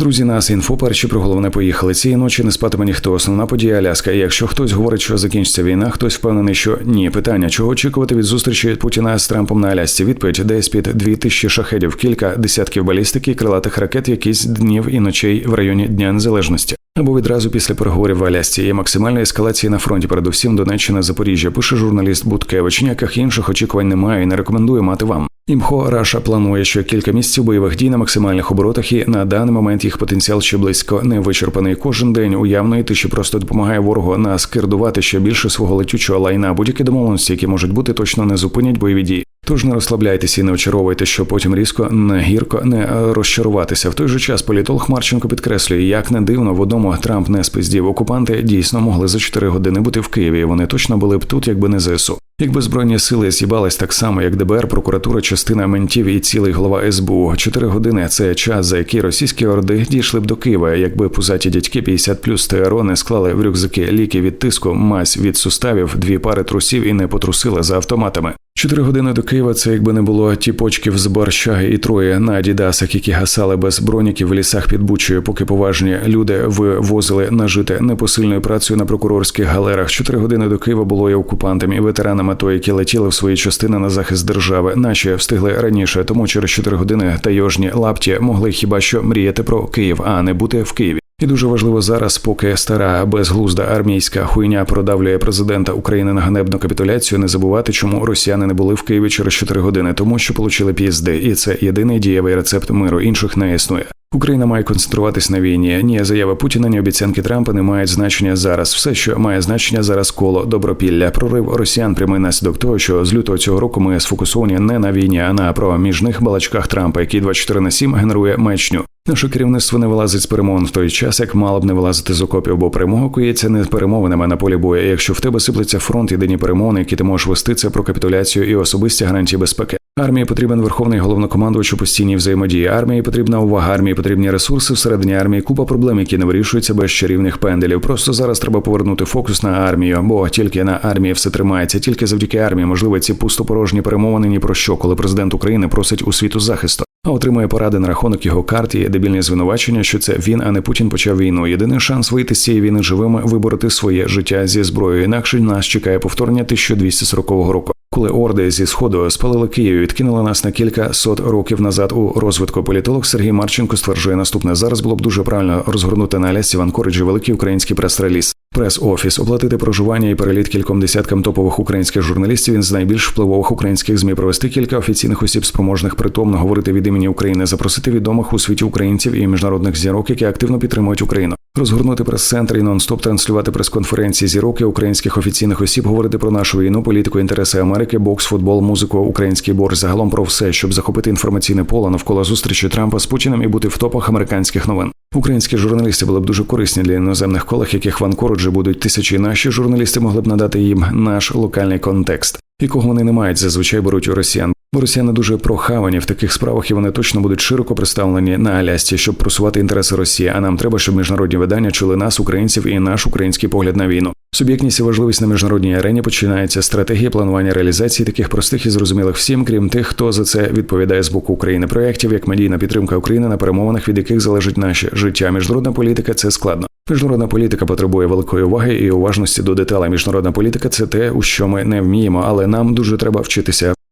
Друзі, нас інфо перші про головне поїхали. Цієї ночі не спатиме ніхто. Основна подія Аляска. Якщо хтось говорить, що закінчиться війна, хтось впевнений, що ні. Питання, чого очікувати від зустрічі Путіна з Трампом на Алясці? Відповідь десь під дві тисячі шахедів, кілька десятків балістики, крилатих ракет, якісь днів і ночей в районі Дня Незалежності. Або відразу після переговорів в Алясці є максимальна ескалація на фронті, передусім Донеччина, Запоріжжя. Пише журналіст Буткевич. Ніяких інших очікувань немає і не рекомендую мати вам. Імхо Раша планує, що кілька місяців бойових дій на максимальних оборотах і на даний момент їх потенціал ще близько не вичерпаний. Кожен день уявної тиші просто допомагає ворогу наскирдувати ще більше свого летючого лайна. Будь-які домовленості, які можуть бути, точно не зупинять бойові дії. Тож не розслабляйтеся і не очаровуйте, що потім різко не гірко не розчаруватися. В той же час політолог Марченко підкреслює, як не дивно, в одному Трамп не спиздів. Окупанти дійсно могли за 4 години бути в Києві. Вони точно були б тут, якби не ЗСУ. Якби збройні сили з'їбались так само, як ДБР, прокуратура, частина ментів і цілий голова СБУ. Чотири години це час, за який російські орди дійшли б до Києва, якби пузаті дядьки 50 плюс ТРО не склали в рюкзаки ліки від тиску, мазь від суставів, дві пари трусів і не потрусили за автоматами. Чотири години до Києва це якби не було тіпочків з борщаги і троє на адідасах, які гасали без броніків в лісах під Бучею, поки поважні люди вивозили нажити непосильною працею на прокурорських галерах. Чотири години до Києва було і окупантами і ветеранами АТО, які летіли в свої частини на захист держави. Наші встигли раніше, тому через чотири години тайожні лапті могли хіба що мріяти про Київ, а не бути в Києві. І дуже важливо зараз, поки стара безглузда армійська хуйня продавлює президента України на ганебну капітуляцію, не забувати, чому росіяни не були в Києві через 4 години, тому що получили пізди, і це єдиний дієвий рецепт миру. Інших не існує. Україна має концентруватись на війні. Ні, заява Путіна, ні обіцянки Трампа не мають значення зараз. Все, що має значення зараз, коло добропілля. Прорив росіян прямий наслідок того, що з лютого цього року ми сфокусовані не на війні, а на проміжних балачках Трампа, який 24 на 7 генерує мечню. Наше керівництво не вилазить з перемовин в той час, як мало б не вилазити з окопів, бо перемога кується не перемовинами на полі бою. Якщо в тебе сиплеться фронт, єдині перемовини, які ти можеш вести, це про капітуляцію і особисті гарантії безпеки. Армії потрібен верховний головнокомандувач у постійній взаємодії. Армії потрібна увага, армії потрібні ресурси всередині армії. Купа проблем, які не вирішуються без чарівних пенделів. Просто зараз треба повернути фокус на армію, бо тільки на армії все тримається. Тільки завдяки армії можливо ці пустопорожні перемовини ні про що, коли президент України просить у світу захисту. Отримує поради на рахунок його карт і дебільні звинувачення, що це він, а не Путін почав війну. Єдиний шанс вийти з цієї війни живими вибороти своє життя зі зброєю. Інакше нас чекає повторення 1240 року. Коли орди зі сходу спалили Київ, відкинули нас на кілька сот років назад у розвитку. Політолог Сергій Марченко стверджує наступне: зараз було б дуже правильно розгорнути на Алясці в Анкориджі великий український прес-реліз. Прес-офіс оплатити проживання і переліт кільком десяткам топових українських журналістів. З найбільш впливових українських змі провести кілька офіційних осіб, спроможних притомно говорити від імені України, запросити відомих у світі українців і міжнародних зірок, які активно підтримують Україну. Розгорнути прес-центр і нон-стоп транслювати прес-конференції зірок і українських офіційних осіб, говорити про нашу війну, політику, інтереси Америки, бокс, футбол, музику, український борщ, загалом про все, щоб захопити інформаційне поле навколо зустрічі Трампа з Путіним і бути в топах американських новин. Українські журналісти були б дуже корисні для іноземних колег, яких в Анкориджі будуть тисячі. Наші журналісти могли б надати їм наш локальний контекст, якого вони не мають зазвичай беруть у росіян. Бо росіяни дуже прохавані в таких справах, і вони точно будуть широко представлені на Алясці, щоб просувати інтереси Росії. А нам треба, щоб міжнародні видання чули нас, українців, і наш український погляд на війну. Суб'єктність і важливість на міжнародній арені починається стратегія планування реалізації таких простих і зрозумілих всім, крім тих, хто за це відповідає з боку України. Проєктів як медійна підтримка України на перемовинах, від яких залежить наше життя. Міжнародна політика це складно. Міжнародна політика потребує великої уваги і уважності до деталей. Міжнародна політика це те, у що ми не вміємо, але нам дуже треба вчитися.